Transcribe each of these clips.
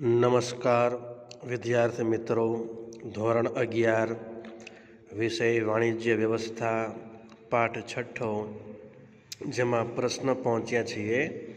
નમસ્કાર, વિદ્યાર્થી મિત્રો. ધોરણ અગિયાર, વિષય વાણિજ્ય વ્યવસ્થા, પાઠ છઠ્ઠો, જેમાં પ્રશ્ન પહોંચ્યા છીએ,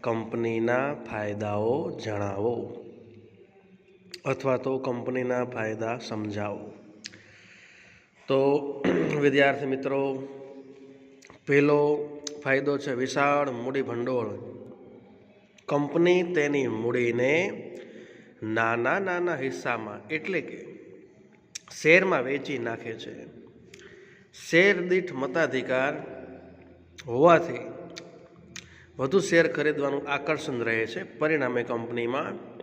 કંપનીના ફાયદાઓ જણાવો અથવા તો કંપનીના ફાયદા સમજાવો. તો, વિદ્યાર્થી મિત્રો પહેલો ફાયદો છે, વિશાળ મૂડી ભંડોળ કંપની તેની મૂડીને નાના નાના હિસ્સામાં, એટલે કે શેરમાં વેચી નાખે છે. શેર દીઠ મતાધિકાર હોવાથી વધુ શેર ખરીદવાનું આકર્ષણ રહે છે. પરિણામે કંપનીમાં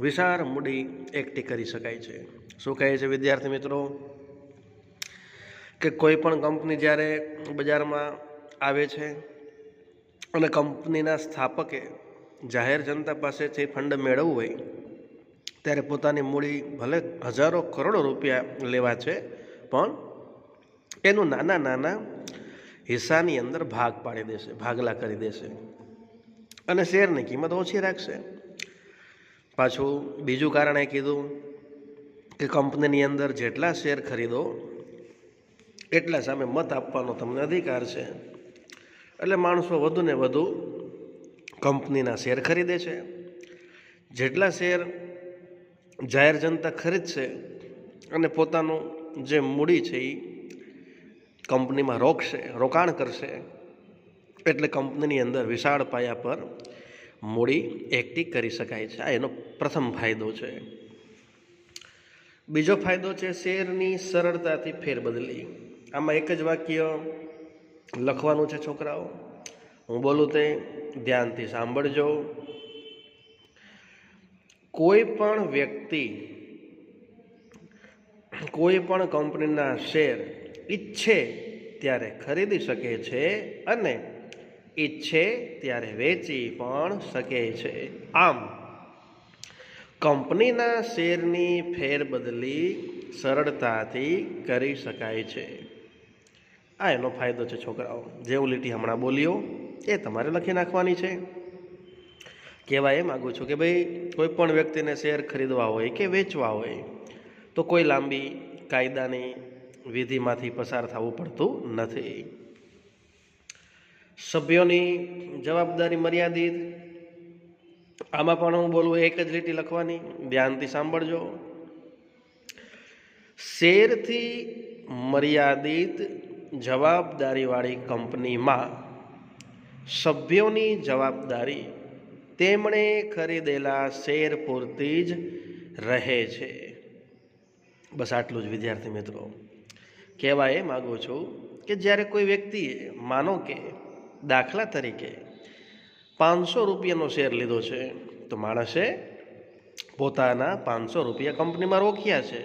વિશાળ મૂડી એકઠી કરી શકાય છે. શું કહે છે વિદ્યાર્થી મિત્રો? કે કોઈ પણ કંપની જ્યારે બજારમાં આવે છે અને કંપનીના સ્થાપકે જાહેર જનતા પાસેથી ફંડ મેળવવું હોય, ત્યારે પોતાની મૂડી ભલે હજારો કરોડો રૂપિયા લેવા છે, પણ એનું નાના નાના હિસ્સાની અંદર ભાગ પાડી દેશે, ભાગલા કરી દેશે. અને શેરની કિંમત ઓછી રાખશે. પાછું બીજું કારણ એ કીધું કે કંપનીની અંદર જેટલા શેર ખરીદો, એટલા સામે મત આપવાનો તમને અધિકાર છે. એટલે માણસો વધુ ને વધુ કંપનીના શેર ખરીદે છે. જેટલા શેર જાહેર જનતા ખરીદશે અને પોતાનું જે મૂડી છે એ કંપનીમાં રોકશે, રોકાણ કરશે, એટલે કંપનીની અંદર વિશાળ પાયા પર મૂડી એકઠી કરી શકાય છે. આ એનો પ્રથમ ફાયદો છે. બીજો ફાયદો છે શેરની સરળતાથી ફેરબદલી. આમાં એક જ વાક્ય લખવાનું છે છોકરાઓ. હું બોલું તે ધ્યાનથી સાંભળજો. કોઈ પણ વ્યક્તિ, કોઈ પણ કંપનીના શેર ઈચ્છે ત્યારે ખરીદી શકે છે અને ઈચ્છે ત્યારે વેચી પણ શકે છે. આમ, કંપનીના શેરની ફેરબદલી સરળતાથી કરી શકાય છે. આ એનો ફાયદો છે છોકરાઓ. જેવું લીટી હમણાં બોલ્યો એ તમારે લખી નાખવાની છે. કહેવા એ માગું છું કે ભાઈ, કોઈ પણ વ્યક્તિને શેર ખરીદવા હોય કે વેચવા હોય, તો કોઈ લાંબી કાયદાની વિધિમાંથી પસાર થવું પડતું નથી. સભ્યોની જવાબદારી મર્યાદિત. આમાં પણ હું બોલું, એક જ લીટી લખવાની, ધ્યાનથી સાંભળજો. શેરથી મર્યાદિત જવાબદારીવાળી કંપનીમાં સભ્યોની જવાબદારી તેમણે ખરીદેલા શેર પૂરતી જ રહે છે. બસ આટલું જ વિદ્યાર્થી મિત્રો. કહેવા એ માગું છું કે જ્યારે કોઈ વ્યક્તિએ, માનો કે દાખલા તરીકે પાંચસો રૂપિયાનો શેર લીધો છે, તો માણસે પોતાના પાંચસો રૂપિયા કંપનીમાં રોક્યા છે.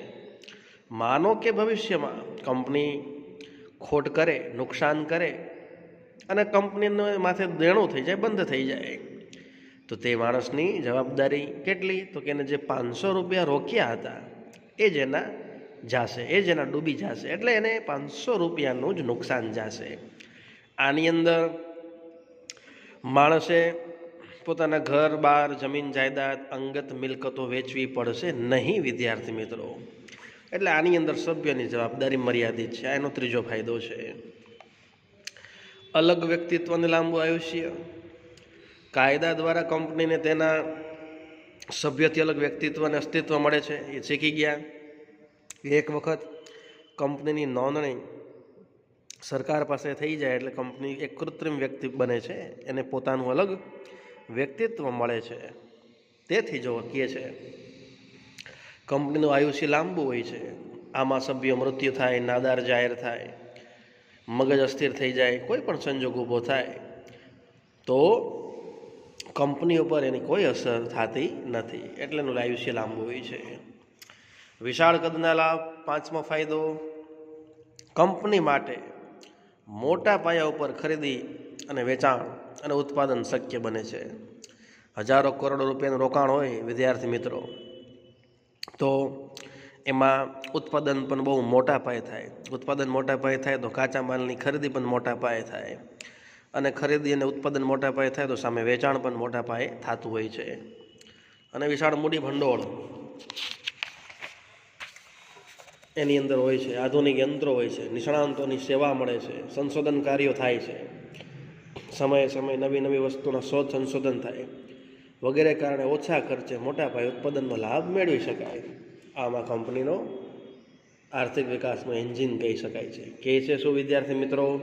માનો કે ભવિષ્યમાં કંપની ખોટ કરે, નુકસાન કરે અને કંપનીનો માથે દેણું થઈ જાય, બંધ થઈ જાય. તો તે માણસની જવાબદારી કેટલી? તો કે એને જે પાંચસો રૂપિયા રોક્યા હતા, એ જ એના જાશે, એ જ એના ડૂબી જશે. એટલે એને પાંચસો રૂપિયાનું જ નુકસાન જશે. આની અંદર માણસે પોતાના ઘર, બાર, જમીન, જાયદાદ, અંગત મિલકતો વેચવી પડશે નહીં, વિદ્યાર્થી મિત્રો. એટલે આની અંદર સભ્યની જવાબદારી મર્યાદિત છે. આ એનો ત્રીજો ફાયદો છે. અલગ વ્યક્તિત્વને લાંબુ આયુષ્ય. કાયદા દ્વારા કંપનીને તેના સભ્યથી અલગ વ્યક્તિત્વને અસ્તિત્વ મળે છે. એ શીખી ગયા. એક વખત કંપનીની નોંધણી સરકાર પાસે થઈ જાય એટલે કંપની એક કૃત્રિમ વ્યક્તિ બને છે. એને પોતાનું અલગ વ્યક્તિત્વ મળે છે. તેથી જો કહે છે, કંપનીનું આયુષ્ય લાંબુ હોય છે. આમાં સભ્ય મૃત્યુ થાય, નાદાર જાહેર થાય. મગજ અસ્થિર થઈ જાય, કોઈ પણ સંજોગ ઊભો થાય, તો કંપની ઉપર એની કોઈ અસર થતી નથી. એટલે એનું આયુષ્ય લાંબુ હોય છે. વિશાળ કદના લાભ, પાંચમો ફાયદો, કંપની માટે મોટા પાયા ઉપર ખરીદી અને વેચાણ અને ઉત્પાદન શક્ય બને છે. હજારો કરોડો રૂપિયાનું રોકાણ હોય, વિદ્યાર્થી મિત્રો. તો એમાં ઉત્પાદન પણ બહુ મોટા પાયે થાય. ઉત્પાદન મોટા પાયે થાય તો કાચા માલની ખરીદી પણ મોટા પાયે થાય. અને ખરીદી અને ઉત્પાદન મોટા પાયે થાય તો સામે વેચાણ પણ મોટા પાયે થતું હોય છે. અને વિશાળ મૂડી ભંડોળ એની અંદર હોય છે, આધુનિક યંત્રો હોય છે, નિષ્ણાંતોની સેવા મળે છે, સંશોધન કાર્યો થાય છે. સમયે સમયે નવી નવી વસ્તુના શોધ સંશોધન થાય. વગેરે કારણે ઓછા ખર્ચે મોટા પાયે ઉત્પાદનનો લાભ મેળવી શકાય. આમાં કંપનીનો આર્થિક વિકાસનું એન્જિન કહી શકાય છે. કહે છે શું વિદ્યાર્થી મિત્રો?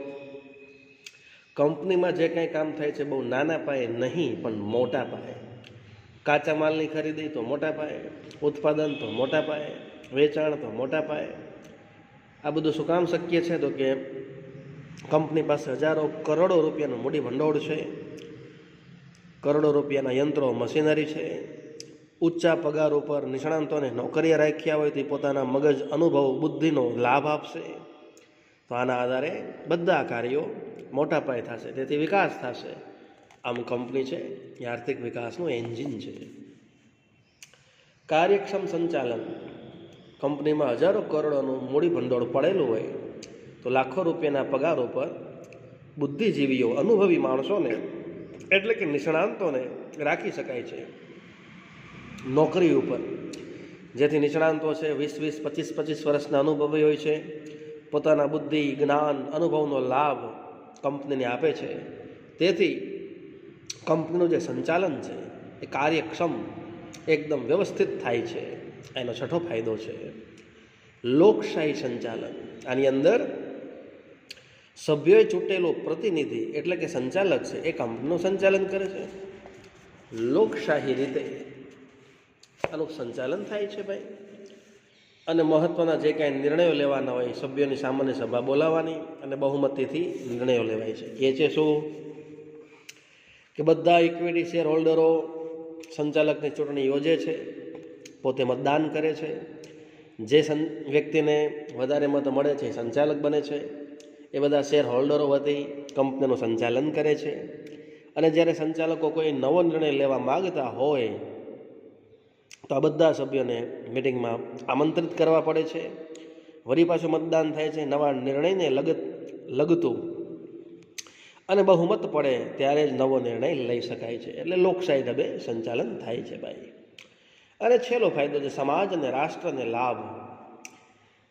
કંપનીમાં જે કાંઈ કામ થાય છે બહુ નાના પાયે નહીં, પણ મોટા પાયે. કાચા માલની ખરીદી તો મોટા પાયે, ઉત્પાદન તો મોટા પાયે, વેચાણ તો મોટા પાયે. આ બધું શું કામ શક્ય છે? તો કે કંપની પાસે હજારો કરોડો રૂપિયાનું મૂડી ભંડોળ છે. કરોડો રૂપિયાના યંત્રો, મશીનરી છે. ઊંચા પગાર ઉપર નિષ્ણાંતોને નોકરીએ રાખ્યા હોય તે પોતાના મગજ અનુભવ, બુદ્ધિનો લાભ આપશે. તો આના આધારે બધા કાર્યો મોટા પાયે થશે, તેથી વિકાસ થશે. આમ કંપની છે, એ આર્થિક વિકાસનું એન્જિન છે. કાર્યક્ષમ સંચાલન. કંપનીમાં હજારો કરોડોનું મૂડી ભંડોળ પડેલું હોય, તો લાખો રૂપિયાના પગાર ઉપર બુદ્ધિજીવીઓ, અનુભવી માણસોને, એટલે કે નિષ્ણાંતોને રાખી શકાય છે. નોકરી ઉપર. જેથી નિષ્ણાંતો છે વીસ વીસ, પચીસ પચીસ વર્ષના અનુભવી હોય છે. પોતાના બુદ્ધિ, જ્ઞાન, અનુભવનો લાભ કંપનીને આપે છે. તેથી કંપનીનું જે સંચાલન છે એ કાર્યક્ષમ, એકદમ વ્યવસ્થિત થાય છે. એનો છઠ્ઠો ફાયદો છે લોકશાહી સંચાલન. આની અંદર સભ્યોએ ચૂંટેલો પ્રતિનિધિ એટલે કે સંચાલક છે એ કંપનીનું સંચાલન કરે છે. લોકશાહી રીતે આનું સંચાલન થાય છે ભાઈ. અને મહત્ત્વના જે કાંઈ નિર્ણયો લેવાના હોય સભ્યોની સામાન્ય સભા બોલાવવાની અને બહુમતીથી નિર્ણયો લેવાય છે. એ છે શું? કે બધા ઇક્વિટી શેર હોલ્ડરો સંચાલકની ચૂંટણી યોજે છે, પોતે મતદાન કરે છે. જે સં, વ્યક્તિને વધારે મત મળે છે સંચાલક બને છે. એ બધા શેર હોલ્ડરો વતી કંપનીનું સંચાલન કરે છે. અને જ્યારે સંચાલકો કોઈ નવો નિર્ણય લેવા માગતા હોય તો આ બધા સભ્યોને મિટિંગમાં આમંત્રિત કરવા પડે છે. વળી પાછું મતદાન થાય છે, નવા નિર્ણયને લગત, લગતું. અને બહુમત પડે ત્યારે જ નવો નિર્ણય લઈ શકાય છે. એટલે લોકશાહી ઢબે સંચાલન થાય છે ભાઈ. અને છેલ્લો ફાયદો છે સમાજ અને રાષ્ટ્રને લાભ.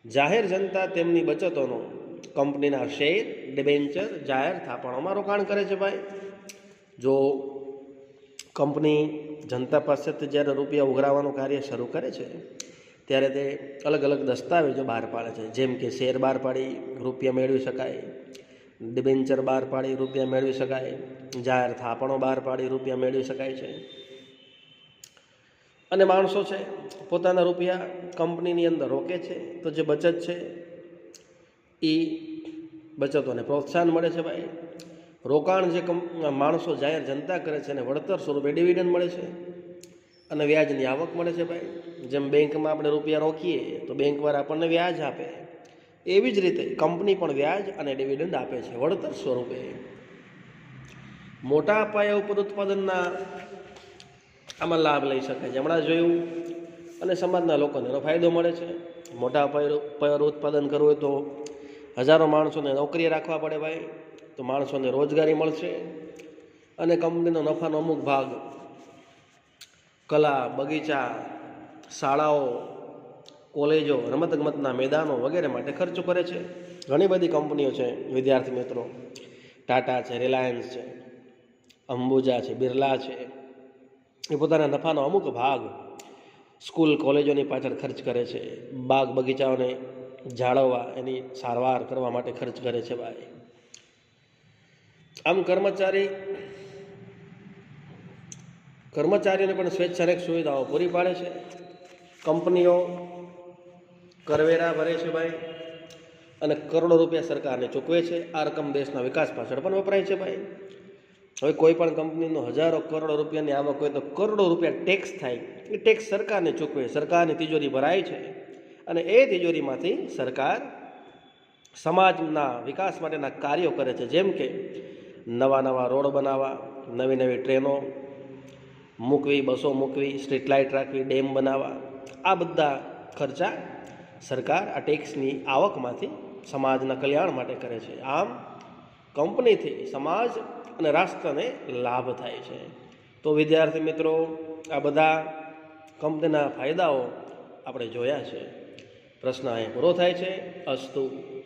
જાહેર જનતા તેમની બચતોનો, કંપનીના શેર, ડિબેન્ચર, જાહેર થાપણોમાં રોકાણ કરે છે ભાઈ. જો કંપની જનતા પાસેથી જ્યારે રૂપિયા ઉઘરાવવાનું કાર્ય શરૂ કરે છે, ત્યારે તે અલગ અલગ દસ્તાવેજો બહાર પાડે છે. જેમ કે શેર બહાર પાડી રૂપિયા મેળવી શકાય, ડિબેન્ચર બહાર પાડી રૂપિયા મેળવી શકાય, જાહેર થાપણો બહાર પાડી રૂપિયા મેળવી શકાય છે. અને માણસો છે, પોતાના રૂપિયા કંપનીની અંદર રોકે છે, તો જે બચત છે એ બચતોને પ્રોત્સાહન મળે છે ભાઈ. રોકાણ જે માણસો જાહેર જનતા કરે છે એને વળતર સ્વરૂપે ડિવિડન્ડ મળે છે. અને વ્યાજની આવક મળે છે ભાઈ. જેમ બેંકમાં આપણે રૂપિયા રોકીએ, તો બેંકવાળા આપણને વ્યાજ આપે. એવી જ રીતે કંપની પણ વ્યાજ અને ડિવિડન્ડ આપે છે, વળતર સ્વરૂપે. મોટા પાયા ઉપર ઉત્પાદનના આમાં લાભ લઈ શકાય છે. હમણાં જોયું, અને સમાજના લોકોને એનો ફાયદો મળે છે. મોટા પાયે પર ઉત્પાદન કરવું હોય તો હજારો માણસોને નોકરીએ રાખવા પડે ભાઈ. તો માણસોને રોજગારી મળશે અને કંપનીનો નફાનો અમુક ભાગ કલા, બગીચા, શાળાઓ, કોલેજો, રમતગમતના મેદાનો વગેરે માટે ખર્ચો કરે છે. ઘણી બધી કંપનીઓ છે, વિદ્યાર્થી મિત્રો. ટાટા છે, રિલાયન્સ છે, અંબુજા છે, બિરલા છે. એ પોતાના નફાનો અમુક ભાગ સ્કૂલ, કોલેજોની પાછળ ખર્ચ કરે છે. બાગ બગીચાઓને જાળવવા, એની સારવાર કરવા માટે ખર્ચ કરે છે ભાઈ. આમ કર્મચારી, કર્મચારીઓને પણ સ્વેચ્છારેક સુવિધાઓ પૂરી પાડે છે. કંપનીઓ કરવેરા ભરે છે ભાઈ અને કરોડો રૂપિયા સરકારને ચૂકવે છે. આ રકમ દેશના વિકાસ પાછળ પણ વપરાય છે ભાઈ. હવે કોઈ પણ કંપનીનો હજારો કરોડો રૂપિયાની આવક હોય તો કરોડો રૂપિયા ટેક્સ થાય. એ ટેક્સ સરકારને ચૂકવે. સરકારની તિજોરી ભરાય છે અને એ તિજોરીમાંથી સરકાર સમાજના વિકાસ માટેના કાર્યો કરે છે. જેમ કે નવા નવા રોડ બનાવવા, નવી નવી ટ્રેનો મૂકવી, બસો મૂકવી, સ્ટ્રીટ લાઇટ રાખવી, ડેમ બનાવવા. આ બધા ખર્ચા સરકાર આ ટેક્સની આવકમાંથી સમાજના કલ્યાણ માટે કરે છે. આમ કંપનીથી સમાજ અને રાષ્ટ્રને લાભ થાય છે. તો વિદ્યાર્થી મિત્રો, આ બધા કંપનીના ફાયદાઓ આપણે જોયા છે. પ્રશ્ન અહીં પૂરો થાય છે. અસ્તુ.